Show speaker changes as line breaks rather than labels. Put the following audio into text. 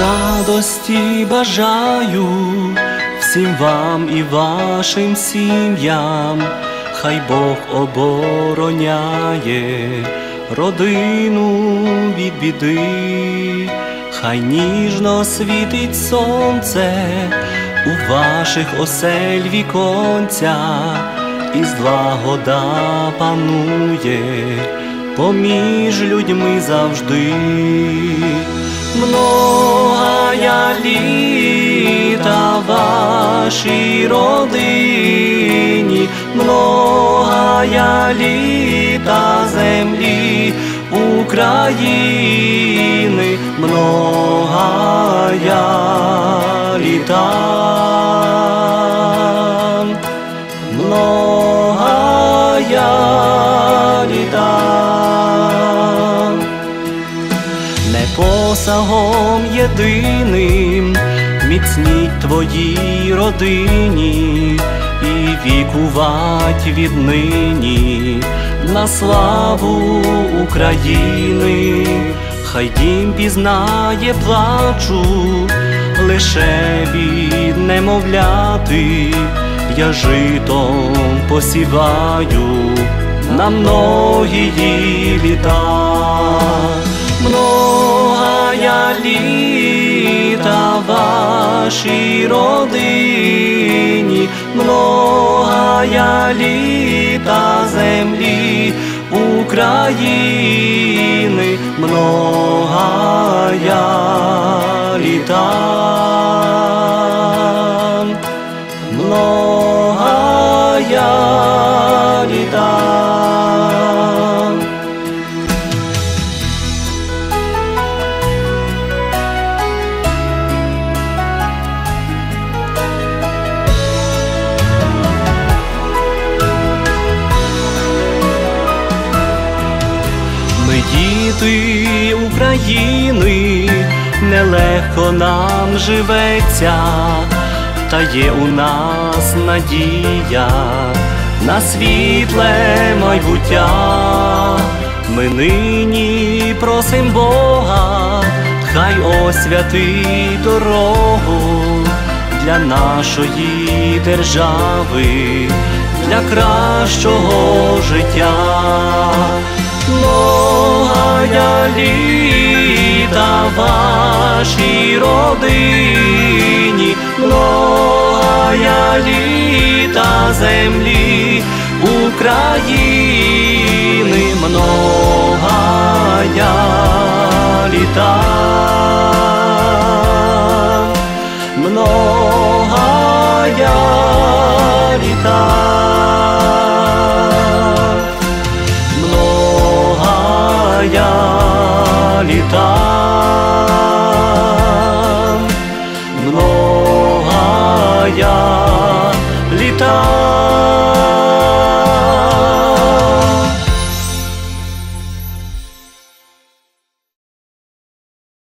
Радості бажаю всім вам і вашим сім'ям, хай Бог обороняє родину від біди, хай ніжно світить сонце у ваших осель віконця, і злагода панує поміж людьми завжди. Многая літа вашій родині, многая літа землі України, многая літа, посагом єдиним, міцніть твоїй родині і вікувать віднині на славу України, хай дім пізнає плачу, лише від немовляти, я житом посіваю на многії літа. Многая літа вашій родині, многая літа землі України, многая літа, діти України, нелегко нам живеться, та є у нас надія на світле майбуття. Ми нині просим Бога, хай освятить дорогу для нашої держави, для кращого життя. Літа вашій родині, многая літа землі України, многая літа, многая літа.